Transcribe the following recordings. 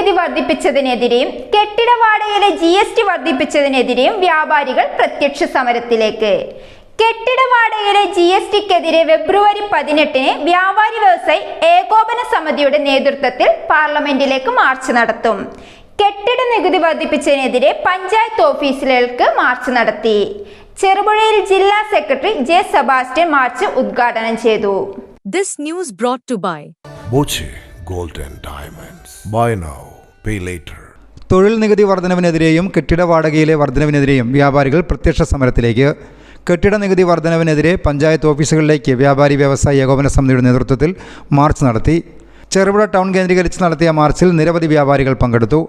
നികുതി വർദ്ധിപ്പിച്ചതിനെതിരെയും കെട്ടിട വാടകയിലെ ജി എസ് ടി വർദ്ധിപ്പിച്ചതിനെതിരെയും വ്യാപാരികൾ പ്രത്യക്ഷ സമരത്തിലേക്ക്. കെട്ടിട വാടകയിലെ ജി എസ് ടിക്കെതിരെ ഫെബ്രുവരി പതിനെട്ടിന് വ്യാപാരി വ്യവസായി ഏകോപന സമിതിയുടെ നേതൃത്വത്തിൽ പാർലമെന്റിലേക്ക് മാർച്ച് നടത്തും. കെട്ടിട നികുതി വർദ്ധിപ്പിച്ചതിനെതിരെ പഞ്ചായത്ത് ഓഫീസിലേക്ക് മാർച്ച് നടത്തി. ചെറുപുഴയിൽ ജില്ലാ സെക്രട്ടറി ജെ സെബാസ്റ്റ്യൻ മാർച്ച് ഉദ്ഘാടനം ചെയ്തു. This news brought to by And Diamonds. Buy now, pay later. തൊഴിൽ നികുതി വർധനവിനെതിരെയും കെട്ടിട വാടകയിലെ വർധനവിനെതിരെയും വ്യാപാരികൾ പ്രത്യക്ഷ സമരത്തിലേക്ക് കെട്ടിട നികുതി വർധനവിനെതിരെ പഞ്ചായത്ത് ഓഫീസുകളിലേക്ക് വ്യാപാരി വ്യവസായ ഏകോപന സമിതിയുടെ നേതൃത്വത്തിൽ മാർച്ച് നടത്തി ചെറുപുഴ ടൗൺ കേന്ദ്രീകരിച്ച് നടത്തിയ മാർച്ചിൽ നിരവധി വ്യാപാരികൾ പങ്കെടുത്തു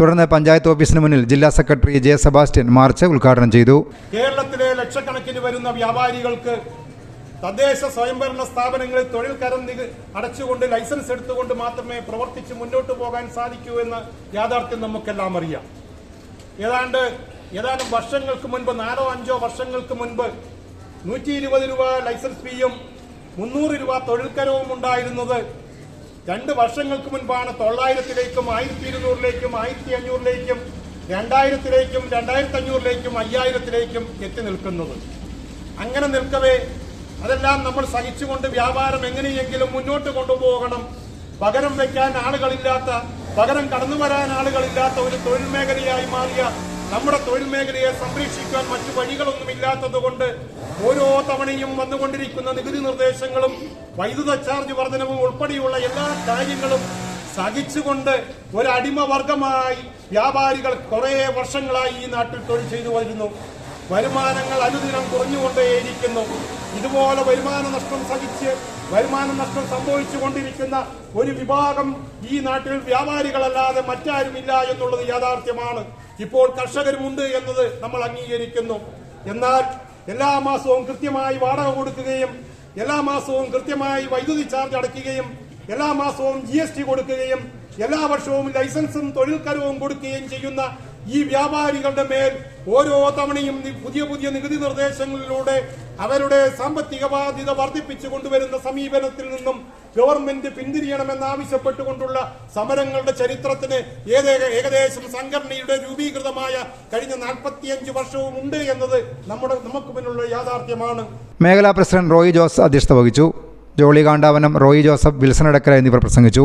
തുടർന്ന് പഞ്ചായത്ത് ഓഫീസിന് മുന്നിൽ ജില്ലാ സെക്രട്ടറി ജെ സെബാസ്റ്റ്യൻ മാർച്ച് ഉദ്ഘാടനം ചെയ്തു. കേരളത്തിലെ ലക്ഷക്കണക്കിന് വരുന്ന വ്യാപാരികൾക്ക് തദ്ദേശ സ്വയംഭരണ സ്ഥാപനങ്ങളിൽ തൊഴിൽ കരം അടച്ചുകൊണ്ട് ലൈസൻസ് എടുത്തുകൊണ്ട് മാത്രമേ പ്രവർത്തിച്ച് മുന്നോട്ട് പോകാൻ സാധിക്കൂ എന്ന് യാഥാർത്ഥ്യം നമുക്കെല്ലാം അറിയാം. ഏതാണ്ട് ഏതാനും വർഷങ്ങൾക്ക് മുൻപ് നാലോ അഞ്ചോ വർഷങ്ങൾക്ക് മുൻപ് നൂറ്റി ഇരുപത് രൂപ ലൈസൻസ് ഫീയും മുന്നൂറ് രൂപ തൊഴിൽ കരവും ഉണ്ടായിരുന്നത് രണ്ട് വർഷങ്ങൾക്ക് മുൻപാണ് തൊള്ളായിരത്തിലേക്കും ആയിരത്തി ഇരുന്നൂറിലേക്കും ആയിരത്തി അഞ്ഞൂറിലേക്കും രണ്ടായിരത്തിലേക്കും രണ്ടായിരത്തി അഞ്ഞൂറിലേക്കും അയ്യായിരത്തിലേക്കും എത്തി നിൽക്കുന്നത്. അങ്ങനെ നിൽക്കവേ അതെല്ലാം നമ്മൾ സഹിച്ചുകൊണ്ട് വ്യാപാരം എങ്ങനെയെങ്കിലും മുന്നോട്ട് കൊണ്ടുപോകണം. പകരം വയ്ക്കാൻ ആളുകളില്ലാത്ത പകരം കടന്നു വരാൻ ആളുകളില്ലാത്ത ഒരു തൊഴിൽ മേഖലയായി മാറിയ നമ്മുടെ തൊഴിൽ മേഖലയെ സംരക്ഷിക്കാൻ മറ്റു വഴികളൊന്നുമില്ലാത്തത് കൊണ്ട് ഓരോ തവണയും വന്നുകൊണ്ടിരിക്കുന്ന നികുതി നിർദ്ദേശങ്ങളും വൈദ്യുത ചാർജ് വർധനവും ഉൾപ്പെടെയുള്ള എല്ലാ കാര്യങ്ങളും സഹിച്ചുകൊണ്ട് ഒരു അടിമവർഗമായി വ്യാപാരികൾ കുറേ വർഷങ്ങളായി ഈ നാട്ടിൽ തൊഴിൽ ചെയ്തു വരുന്നു വരുമാനങ്ങൾ അനുദിനം കുറഞ്ഞുകൊണ്ടേയിരിക്കുന്നു. ഇതുപോലെ വരുമാന നഷ്ടം സഹിച്ച് വരുമാന നഷ്ടം സംഭവിച്ചു കൊണ്ടിരിക്കുന്ന ഒരു വിഭാഗം ഈ നാട്ടിൽ വ്യാപാരികളല്ലാതെ മറ്റാരുമില്ല എന്നുള്ളത് യാഥാർത്ഥ്യമാണ്. ഇപ്പോൾ കർഷകരുമുണ്ട് എന്നത് നമ്മൾ അംഗീകരിക്കുന്നു. എന്നാൽ എല്ലാ മാസവും കൃത്യമായി വാടക കൊടുക്കുകയും എല്ലാ മാസവും കൃത്യമായി വൈദ്യുതി ചാർജ് അടയ്ക്കുകയും എല്ലാ മാസവും ജി കൊടുക്കുകയും എല്ലാ വർഷവും ലൈസൻസും തൊഴിൽ കരവും കൊടുക്കുകയും ചെയ്യുന്ന ഈ വ്യാപാരികളുടെ മേൽ ഓരോ തവണയും പുതിയ പുതിയ നികുതി നിർദ്ദേശങ്ങളിലൂടെ അവരുടെ സാമ്പത്തിക ബാധ്യത വർദ്ധിപ്പിച്ചു കൊണ്ടുവരുന്ന സമീപനത്തിൽ നിന്നും ഗവൺമെന്റ് പിന്തിരിയണമെന്നാവശ്യപ്പെട്ടുകൊണ്ടുള്ള സമരങ്ങളുടെ ചരിത്രത്തിന് ഏതേ ഏകദേശം സംഘടനയുടെ രൂപീകൃതമായ കഴിഞ്ഞ നാൽപ്പത്തിയഞ്ച് വർഷവും ഉണ്ട് എന്നത് നമ്മുടെ നമുക്ക് മുന്നിലുള്ള യാഥാർത്ഥ്യമാണ്. മേഖലാ പ്രസിഡന്റ് റോയി ജോസ് അധ്യക്ഷത വഹിച്ചു. Jolly Kandavanam Roy Joseph Wilson Adakkara എന്നിവർ പ്രസംഗിച്ചു.